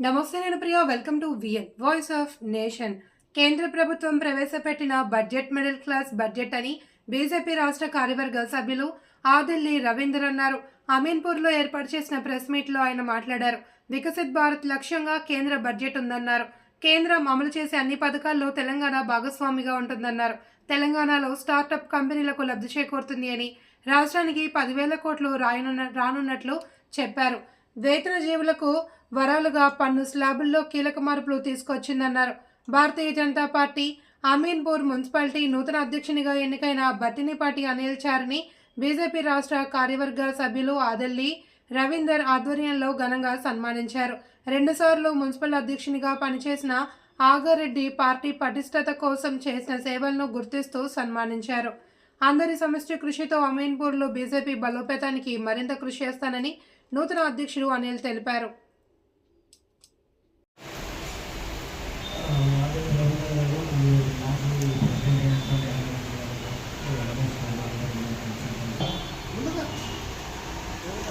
నమస్తే నేను Priya welcome to VN voice of nation కేంద్ర ప్రభుత్వం ప్రవేశపెట్టిన బడ్జెట్ మిడిల్ క్లాస్ బడ్జెట్ అని బీజేపీ రాష్ట్ర కార్యవర్గ సభ్యులు ఆదిల్లి రవీందర్ అన్నారు. అమీన్పూర్లో ఏర్పాటు చేసిన ప్రెస్ మీట్లో ఆయన మాట్లాడారు. వికసిత్ భారత్ లక్ష్యంగా కేంద్ర బడ్జెట్ ఉందన్నారు. కేంద్రం అమలు చేసే అన్ని పథకాల్లో తెలంగాణ భాగస్వామిగా ఉంటుందన్నారు. తెలంగాణలో స్టార్టప్ కంపెనీలకు లబ్ధి చేకూరుతుంది అని రాష్ట్రానికి పదివేల కోట్లు రాయనున్న రానున్నట్లు చెప్పారు. వేతన జీవులకు వరాలుగా పన్ను స్లాబుల్లో కీలక మార్పులు తీసుకొచ్చిందన్నారు. భారతీయ జనతా పార్టీ అమీన్పూర్ మున్సిపాలిటీ నూతన అధ్యక్షునిగా ఎన్నికైన బత్తినిపాటి అనిల్ చారిని బీజేపీ రాష్ట్ర కార్యవర్గ సభ్యులు ఆదల్లి రవీందర్ ఆధ్వర్యంలో ఘనంగా సన్మానించారు. రెండుసార్లు మున్సిపల్ అధ్యక్షునిగా పనిచేసిన ఆగారెడ్డి పార్టీ పటిష్టత కోసం చేసిన సేవలను గుర్తిస్తూ సన్మానించారు. అందరి సమస్య కృషితో అమీన్పూర్లో బీజేపీ బలోపేతానికి మరింత కృషి చేస్తానని నూతన అధ్యక్షుడు అనిల్ తెలిపారు.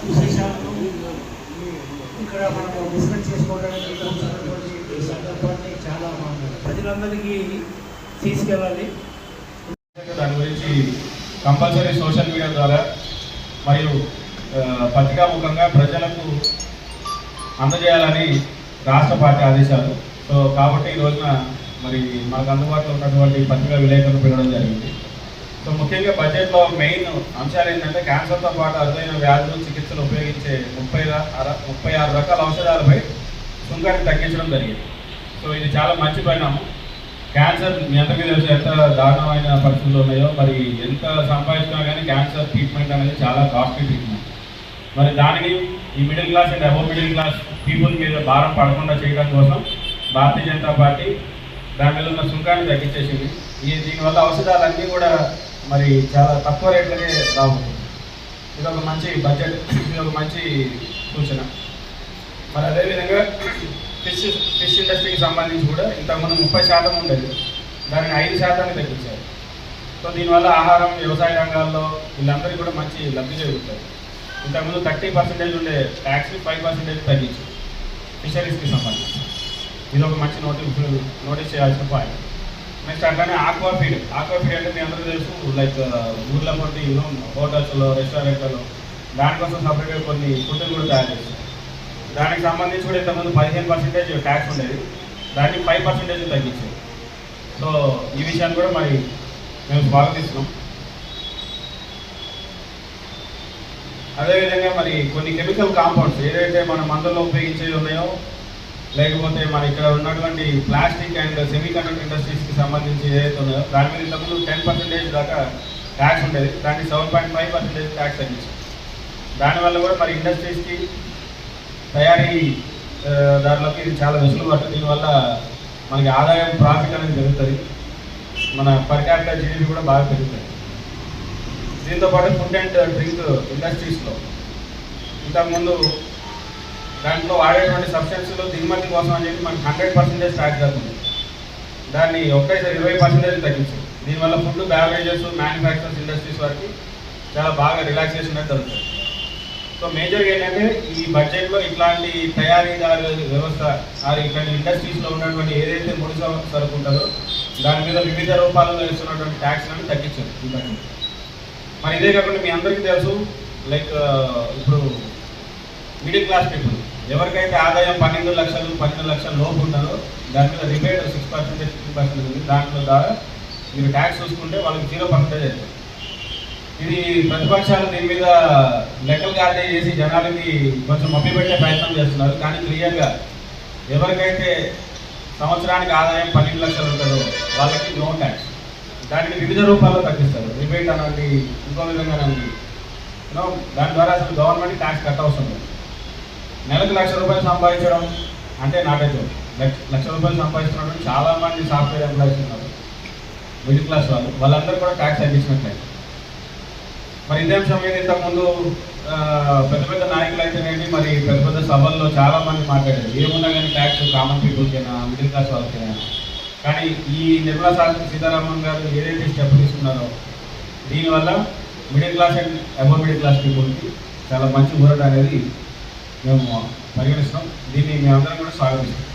విశేషాలను ఇక్కడ మనము బిజినెస్ చేసుకోవడానికి ఈ సందర్భాన్ని చాలా ప్రజలందరికీ తీసుకెళ్ళాలి. దాని గురించి కంపల్సరీ సోషల్ మీడియా ద్వారా మరియు పత్రికాముఖంగా ప్రజలకు అందజేయాలని రాష్ట్ర పార్టీ ఆదేశాలు. సో కాబట్టి ఈ రోజున మరి మాకు అందుబాటులో ఉన్నటువంటి పత్రికా విలేకరులు పెట్టడం జరిగింది. ముఖ్యంగా బడ్జెట్లో మెయిన్ అంశాలు ఏంటంటే క్యాన్సర్తో పాటు అరుదైన వ్యాధులు చికిత్సలు ఉపయోగించే ముప్పై ముప్పై ఆరు రకాల ఔషధాలపై సుంకాన్ని తగ్గించడం జరిగింది. సో ఇది చాలా మంచి పరిణామం. క్యాన్సర్ ఎంత మీద తెలుసు ఎంత దారుణమైన పరిస్థితులు ఉన్నాయో మరి ఎంత సంపాదించినా కానీ క్యాన్సర్ ట్రీట్మెంట్ అనేది చాలా కాస్ట్లీ ట్రీట్మెంట్. మరి దానికి ఈ middle class and above middle class people మీద భారం పడకుండా చేయడం కోసం భారతీయ జనతా పార్టీ దాని మీద ఉన్న సుంకాన్ని తగ్గించేసింది. ఈ దీనివల్ల ఔషధాలన్నీ కూడా మరి చాలా తక్కువ రేట్లకే రాబోతుంది ఇది ఒక మంచి బడ్జెట్ ఇది ఒక మంచి సూచన. మరి అదేవిధంగా ఫిష్ ఫిష్ ఇండస్ట్రీకి సంబంధించి కూడా ఇంతకుముందు ముప్పై శాతం ఉండేది. దానిని ఐదు శాతానికి తగ్గించారు. సో దీనివల్ల ఆహారం వ్యవసాయ రంగాల్లో వీళ్ళందరికీ కూడా మంచి లబ్ధి జరుగుతుంది. ఇంతకుముందు థర్టీ పర్సెంటేజ్ ఉండే ట్యాక్స్ ఫైవ్ పర్సెంటేజ్ తగ్గించి ఫిషరీస్కి సంబంధించి. ఇది ఒక మంచి నోటీస్ నోటీస్ చేయాల్సిన పాయింట్ నెక్స్ట్ అట్లానే ఆక్వా ఫీడ్ ఆక్వా ఫీడ్ అంటే మీ అందరూ తెలుసు లైక్ ఊర్ల పొట్టి హోటల్స్లో రెస్టారెంట్లలో దానికోసం సపరేట్గా కొన్ని ఫుడ్ని కూడా తయారు చేస్తాం దానికి సంబంధించి కూడా ఇంతకుముందు పదిహేను పర్సెంటేజ్ ట్యాక్స్ ఉండేది. దాన్ని ఫైవ్ పర్సెంటేజ్ తగ్గించారు. సో ఈ విషయాన్ని కూడా మరి మేము స్వాగతిస్తున్నాం. అదేవిధంగా మరి కొన్ని కెమికల్ కాంపౌండ్స్ ఏదైతే మన మందుల్లో ఉపయోగించేవి ఉన్నాయో లేకపోతే మన ఇక్కడ ఉన్నటువంటి ప్లాస్టిక్ అండ్ సెమీకండక్టర్ ఇండస్ట్రీస్కి సంబంధించి ఏదైతే ఉన్నాయో దాని మీద ఇంతకుముందు టెన్ పర్సెంటేజ్ దాకా ట్యాక్స్ ఉండేది. దాన్ని seven point five percentage tax తగ్గించారు దానివల్ల కూడా మరి ఇండస్ట్రీస్కి తయారీ ఆ, దానిలోకి ఇది చాలా వెసులుబాటు దీనివల్ల మనకి ఆదాయం ప్రాఫిట్ అనేది పెరుగుతుంది. మన పర్ క్యాపిటల్ జీడీపీ కూడా బాగా పెరుగుతుంది. దీంతో పాటు ఫుడ్ అండ్ డ్రింక్ ఇండస్ట్రీస్లో ఇంతకుముందు దాంట్లో వాడేటువంటి సబ్స్టెన్స్లో దిగుమతి కోసం అని చెప్పి మనకి హండ్రెడ్ పర్సెంటేజ్ ట్యాక్స్ అవుతుంది దాన్ని ఒకేసారి ఇరవై పర్సెంటేజ్ తగ్గించారు దీనివల్ల ఫుడ్ బ్యావరేజెస్ మ్యానుఫ్యాక్చర్స్ ఇండస్ట్రీస్ వారికి చాలా బాగా రిలాక్సేషన్ అనేది జరుగుతుంది. సో మేజర్గా ఏంటంటే ఈ బడ్జెట్లో ఇట్లాంటి తయారీదారు వ్యవస్థ ఇట్లాంటి ఇండస్ట్రీస్లో ఉన్నటువంటి ఏదైతే ముడి సరుకు ఉంటుందో దాని మీద వివిధ రూపాలలో ఇస్తున్నటువంటి ట్యాక్స్లను తగ్గించారు ఈ బడ్జెట్ మరి ఇదే కాకుండా మీ అందరికీ తెలుసు లైక్ ఇప్పుడు మిడిల్ క్లాస్ పీపుల్ ఎవరికైతే ఆదాయం పన్నెండు లక్షలు పన్నెండు లక్షల లోపు ఉంటుందో దాని మీద rebate six percentage three percent ఉంది దాంట్లో ద్వారా మీరు ట్యాక్స్ చూసుకుంటే వాళ్ళకి జీరో పర్సెంటేజ్ అవుతుంది ఇది ప్రతిపక్షాలు దీని మీద లెక్కలు గార్డే చేసి జనాలకి కొంచెం మభ్యపెట్టే ప్రయత్నం చేస్తున్నారు. కానీ క్లియర్గా ఎవరికైతే సంవత్సరానికి ఆదాయం పన్నెండు లక్షలు ఉంటుందో వాళ్ళకి నో ట్యాక్స్ దానిని వివిధ రూపాల్లో తగ్గిస్తారు. రిబేట్ అనేది ఇంకో విధంగా అనేది దాని ద్వారా అసలు గవర్నమెంట్ ట్యాక్స్ కట్ అవసరం లేదు. నెలకు లక్ష రూపాయలు సంపాదించడం అంటే నాటైతే లక్ష లక్ష రూపాయలు సంపాదిస్తున్నాడు చాలా మంది సాఫ్ట్వేర్ ఎంప్లాయీస్ ఉన్నారు. మిడిల్ క్లాస్ వాళ్ళు. వాళ్ళందరూ కూడా ట్యాక్స్ తగ్గించినట్లయితే. మరి ఇదే అంశం మీద ఇంతకుముందు పెద్ద పెద్ద నాయకులు అయితేనేమి మరి పెద్ద పెద్ద సభల్లో చాలా మంది మాట్లాడారు. ఏమున్నా కానీ ట్యాక్స్ కామన్ పీపుల్కైనా మిడిల్ క్లాస్ వాళ్ళకైనా. కానీ ఈ నిర్మలా సీతారామన్ గారు ఏదైతే స్టెప్ తీసుకున్నారో దీనివల్ల middle class and above middle class పీపుల్కి చాలా మంచి ఊరట అనేది మేము పరిగణిస్తాం దీన్ని మేమందరం కూడా స్వాగతిస్తాం